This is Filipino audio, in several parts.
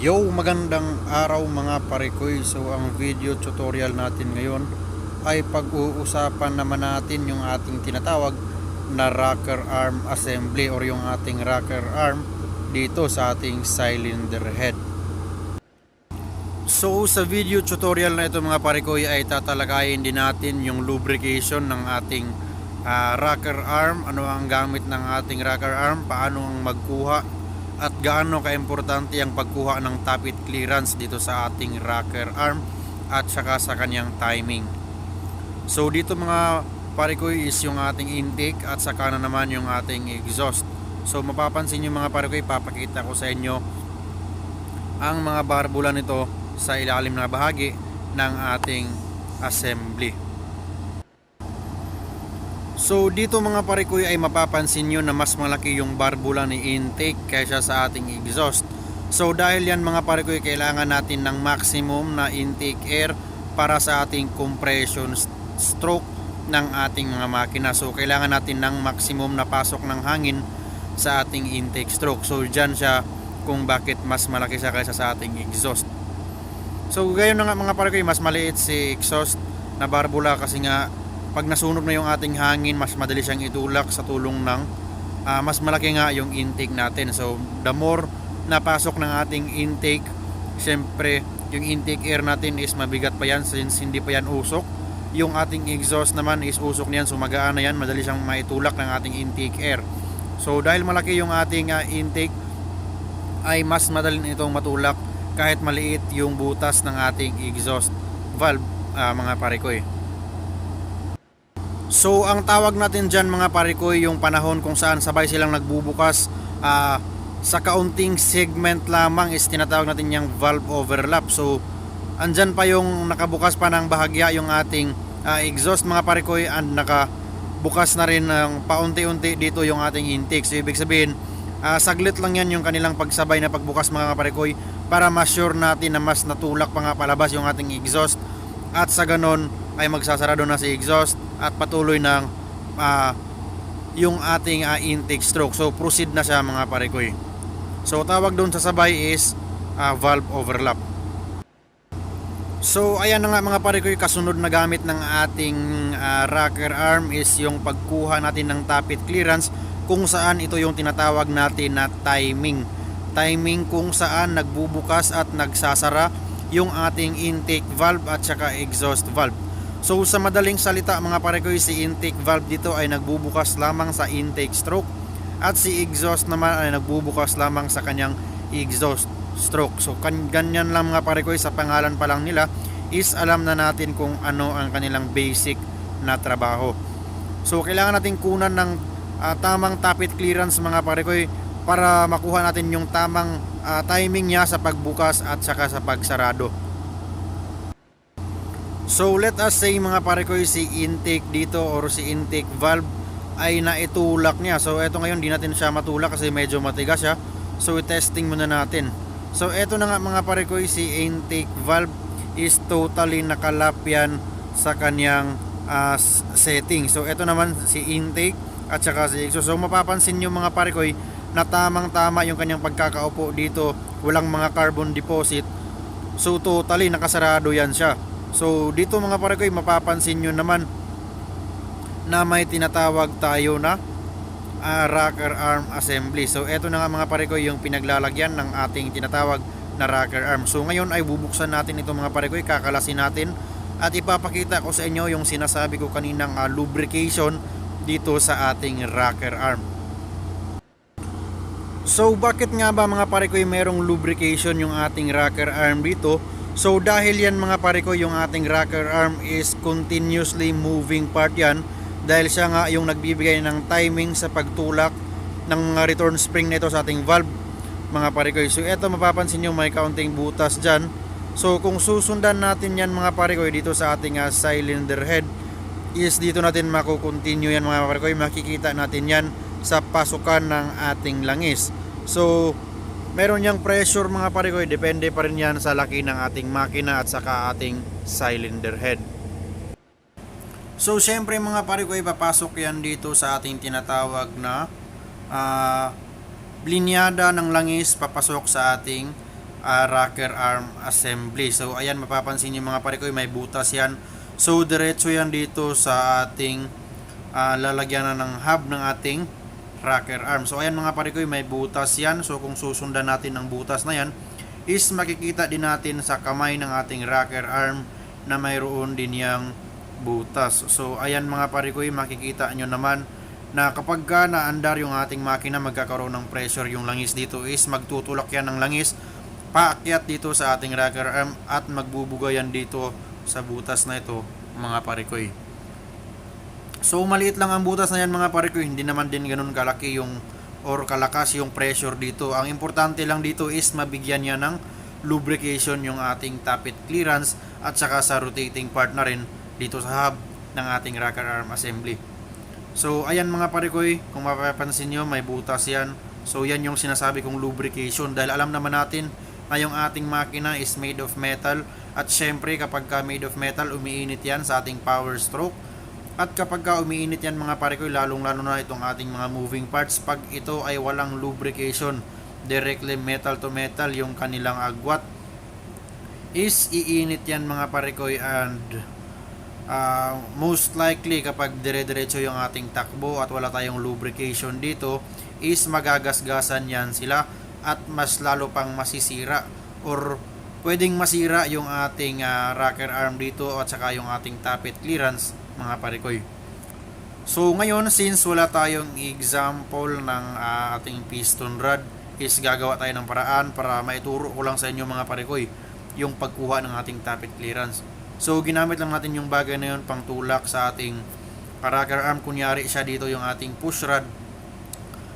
Yo, magandang araw mga parekoy. So ang video tutorial natin ngayon ay pag-uusapan naman natin yung ating tinatawag na rocker arm assembly or yung ating rocker arm dito sa ating cylinder head. So sa video tutorial na ito mga parekoy ay tatalakayin din natin yung lubrication ng ating ah, rocker arm, ano ang gamit ng ating rocker arm, paano ang magkuha at gaano kaimportante ang pagkuha ng tappet clearance dito sa ating rocker arm at saka sa kanyang timing. So dito mga parikoy is yung ating intake at saka na naman yung ating exhaust. So mapapansin nyo mga parikoy, papakita ko sa inyo ang mga barbula nito sa ilalim na bahagi ng ating assembly. So dito mga parikoy ay mapapansin nyo na mas malaki yung barbula ni intake kaysa sa ating exhaust. So dahil yan mga parikoy kailangan natin ng maximum na intake air para sa ating compression st- stroke ng ating mga makina. So kailangan natin ng maximum na pasok ng hangin sa ating intake stroke. So dyan siya kung bakit mas malaki siya kaysa sa ating exhaust. So gayon na nga mga parikoy mas maliit si exhaust na barbula kasi nga pag nasunog na yung ating hangin, mas madali siyang itulak sa tulong ng ah, mas malaki nga yung intake natin. So, the more napasok ng ating intake, syempre, yung intake air natin is mabigat pa yan since hindi pa yan usok. Yung ating exhaust naman is usok niyan, so magaan na yan, madali siyang maitulak ng ating intake air. So, dahil malaki yung ating ah, intake, ay mas madali itong matulak kahit maliit yung butas ng ating exhaust valve, ah, mga parikoy. So ang tawag natin dyan mga parikoy yung panahon kung saan sabay silang nagbubukas ah, sa kaunting segment lamang is tinatawag natin yung valve overlap. So andyan pa yung nakabukas pa ng bahagya yung ating ah, exhaust mga parikoy and nakabukas na rin ng paunti-unti dito yung ating intake. So ibig sabihin ah, saglit lang yan yung kanilang pagsabay na pagbukas mga parikoy para ma-sure natin na mas natulak pa nga palabas yung ating exhaust at sa ganon ay magsasarado na si exhaust at patuloy ng ah, yung ating ah, intake stroke. So proceed na siya mga parikoy. So tawag doon sa sabay is ah, valve overlap. So ayan na nga mga parikoy kasunod na gamit ng ating ah, rocker arm is yung pagkuha natin ng tappet clearance kung saan ito yung tinatawag natin na timing. Timing kung saan nagbubukas at nagsasara yung ating intake valve at saka exhaust valve. So sa madaling salita mga parekoy si intake valve dito ay nagbubukas lamang sa intake stroke at si exhaust naman ay nagbubukas lamang sa kanyang exhaust stroke. So kan ganyan lang mga parekoy sa pangalan pa lang nila is alam na natin kung ano ang kanilang basic na trabaho. So kailangan natin kunan ng ah, tamang tappet clearance mga parekoy para makuha natin yung tamang ah, timing niya sa pagbukas at saka sa pagsarado. So let us say mga pare ko si intake dito or si intake valve ay naitulak niya. So eto ngayon di natin siya matulak kasi medyo matigas siya. So testing muna natin. So eto na nga mga pare ko si intake valve is totally nakalap yan sa kanyang s- setting. So eto naman si intake at saka si exhaust. So mapapansin nyo mga pare ko na tamang tama yung kanyang pagkakaupo dito. Walang mga carbon deposit. So totally nakasarado yan siya. So dito mga parekoy mapapansin nyo naman na may tinatawag tayo na ah, rocker arm assembly. So eto na nga mga parekoy yung pinaglalagyan ng ating tinatawag na rocker arm. So ngayon ay bubuksan natin ito mga parekoy, kakalasin natin at ipapakita ko sa inyo yung sinasabi ko kaninang ah, lubrication dito sa ating rocker arm. So bakit nga ba mga pare ko yung merong lubrication yung ating rocker arm dito? So dahil yan mga pare ko yung ating rocker arm is continuously moving part yan dahil siya nga yung nagbibigay ng timing sa pagtulak ng return spring nito sa ating valve mga pare ko. So eto mapapansin nyo may kaunting butas dyan. So kung susundan natin yan mga pare ko dito sa ating ah, cylinder head is dito natin makukontinue yan mga pare ko. Makikita natin yan sa pasukan ng ating langis. So, meron niyang pressure mga parikoy, depende pa rin yan sa laki ng ating makina at saka ating cylinder head. So, syempre mga parikoy, papasok yan dito sa ating tinatawag na ah, linyada ng langis papasok sa ating ah, rocker arm assembly. So ayan mapapansin niyo mga pare ko may butas yan. So diretso yan dito sa ating ah, lalagyan na ng hub ng ating rocker arm. So ayan mga pare ko may butas yan. So kung susundan natin ang butas na yan is makikita din natin sa kamay ng ating rocker arm na mayroon din yang butas. So ayan mga pare ko makikita nyo naman na kapag ka naandar yung ating makina magkakaroon ng pressure yung langis dito is magtutulak yan ng langis paakyat dito sa ating rocker arm at magbubuga yan dito sa butas na ito mga parikoy so maliit lang ang butas na yan mga parikoy hindi naman din ganun kalaki yung or kalakas yung pressure dito ang importante lang dito is mabigyan niya ng lubrication yung ating tappet clearance at saka sa rotating part na rin dito sa hub ng ating rocker arm assembly So, ayan mga parikoy, kung mapapansin nyo, may butas yan. So, yan yung sinasabi kong lubrication. Dahil alam naman natin na yung ating makina is made of metal. At syempre, kapag ka made of metal, umiinit yan sa ating power stroke. At kapag ka umiinit yan mga parikoy, lalong-lalo na itong ating mga moving parts, pag ito ay walang lubrication, directly metal to metal, yung kanilang agwat, is iinit yan mga parikoy and uh, most likely kapag dire-diretso yung ating takbo at wala tayong lubrication dito is magagasgasan yan sila at mas lalo pang masisira or pwedeng masira yung ating uh, rocker arm dito at saka yung ating tappet clearance mga parikoy so ngayon since wala tayong example ng uh, ating piston rod is gagawa tayo ng paraan para maituro ko lang sa inyo mga parikoy yung pagkuha ng ating tappet clearance So, ginamit lang natin yung bagay na yun pang tulak sa ating rocker arm. Kunyari siya dito yung ating push rod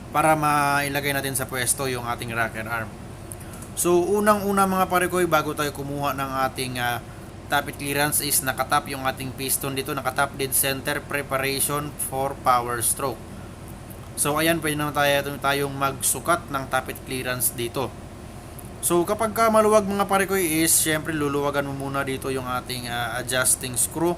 para mailagay natin sa pwesto yung ating rocker arm. So, unang-una mga pare ko, bago tayo kumuha ng ating uh, tappet clearance is nakatap yung ating piston dito, nakatap dead center preparation for power stroke. So, ayan, pwede na tayo, tayong magsukat ng tappet clearance dito. So kapag ka maluwag mga pare ko is syempre luluwagan mo muna dito yung ating uh, adjusting screw.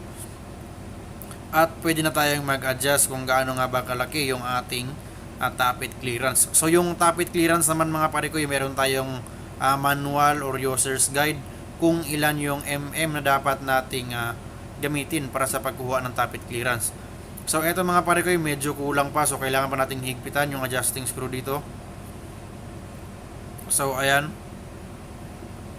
At pwede na tayong mag-adjust kung gaano nga ba kalaki yung ating uh, tappet clearance. So yung tappet clearance naman mga pare ko, meron tayong uh, manual or user's guide kung ilan yung mm na dapat nating uh, gamitin para sa pagkuha ng tappet clearance. So eto mga pare ko, medyo kulang pa so kailangan pa nating higpitan yung adjusting screw dito. So ayan,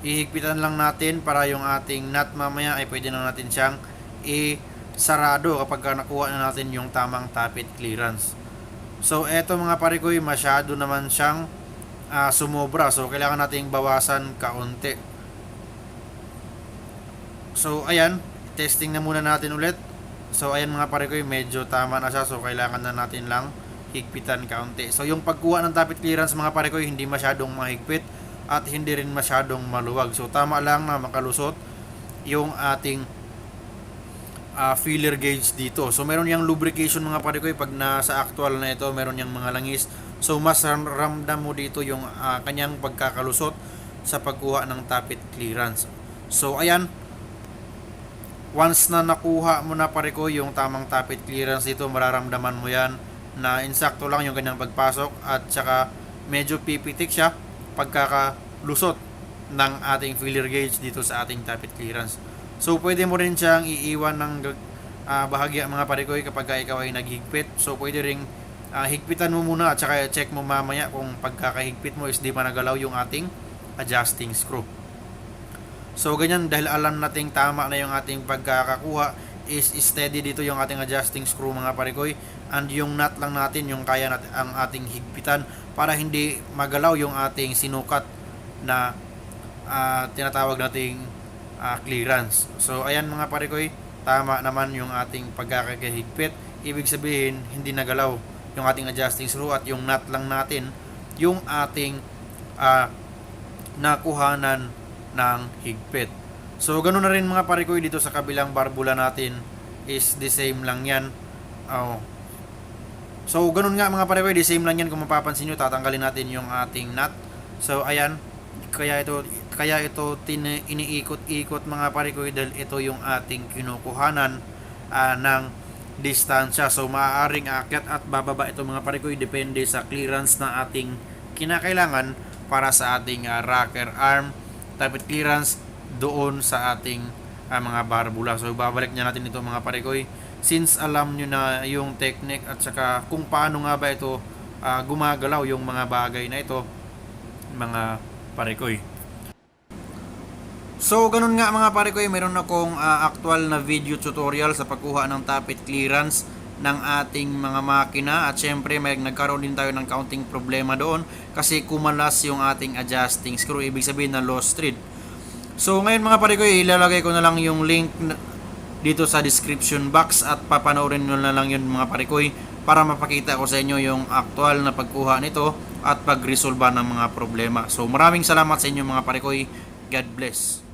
ihigpitan lang natin para yung ating nut mamaya ay pwede na natin siyang i-sarado kapag ka nakuha na natin yung tamang tappet clearance. So eto mga pare ko masyado naman siyang uh, sumobra so kailangan nating bawasan kaunti. So ayan, testing na muna natin ulit. So ayan mga pare ko medyo tama na siya so kailangan na natin lang higpitan kaunti. So yung pagkuha ng tappet clearance mga pare ko hindi masyadong mahigpit at hindi rin masyadong maluwag. So tama lang na makalusot yung ating uh, filler gauge dito. So meron yang lubrication mga pare ko pag nasa actual na ito, meron yang mga langis. So mas ramdam mo dito yung uh, kanyang pagkakalusot sa pagkuha ng tappet clearance. So ayan, once na nakuha mo na pare ko yung tamang tappet clearance dito, mararamdaman mo yan na insakto lang yung kanyang pagpasok at saka medyo pipitik siya pagkakalusot ng ating filler gauge dito sa ating tappet clearance. So pwede mo rin siyang iiwan ng uh, bahagya mga parikoy kapag ikaw ay naghigpit. So pwede ring uh, higpitan mo muna at saka check mo mamaya kung pagkakahigpit mo is di pa nagalaw yung ating adjusting screw. So ganyan dahil alam nating tama na yung ating pagkakakuha is steady dito yung ating adjusting screw mga parikoy and yung nut lang natin yung kaya natin ang ating higpitan para hindi magalaw yung ating sinukat na uh, tinatawag nating uh, clearance. So ayan mga pare ko, tama naman yung ating pagkakahigpit. Ibig sabihin, hindi nagalaw yung ating adjusting screw at yung nut lang natin yung ating uh, nakuhanan ng higpit. So ganoon na rin mga pare dito sa kabilang barbula natin is the same lang yan. Oh, So, ganun nga mga pare the same lang yan kung mapapansin nyo, tatanggalin natin yung ating nut. So, ayan, kaya ito kaya ito tin, iniikot-ikot mga pare dahil ito yung ating kinukuhanan uh, ng distansya. So, maaaring akyat at bababa ito mga pare depende sa clearance na ating kinakailangan para sa ating ah, rocker arm tapit clearance doon sa ating ah, mga barbula. So babalik niya natin ito mga parekoy since alam nyo na yung technique at saka kung paano nga ba ito ah, gumagalaw yung mga bagay na ito mga parekoy. So, ganun nga mga pare ko, eh, meron akong ah, actual na video tutorial sa pagkuha ng tappet clearance ng ating mga makina. At syempre may nagkaroon din tayo ng counting problema doon kasi kumalas yung ating adjusting screw. Ibig sabihin na lost thread. So ngayon mga pare ko ilalagay ko na lang yung link dito sa description box at papanoorin nyo na lang yun mga pare ko para mapakita ko sa inyo yung actual na pagkuha nito at pagresolba ng mga problema. So maraming salamat sa inyo mga pare ko. God bless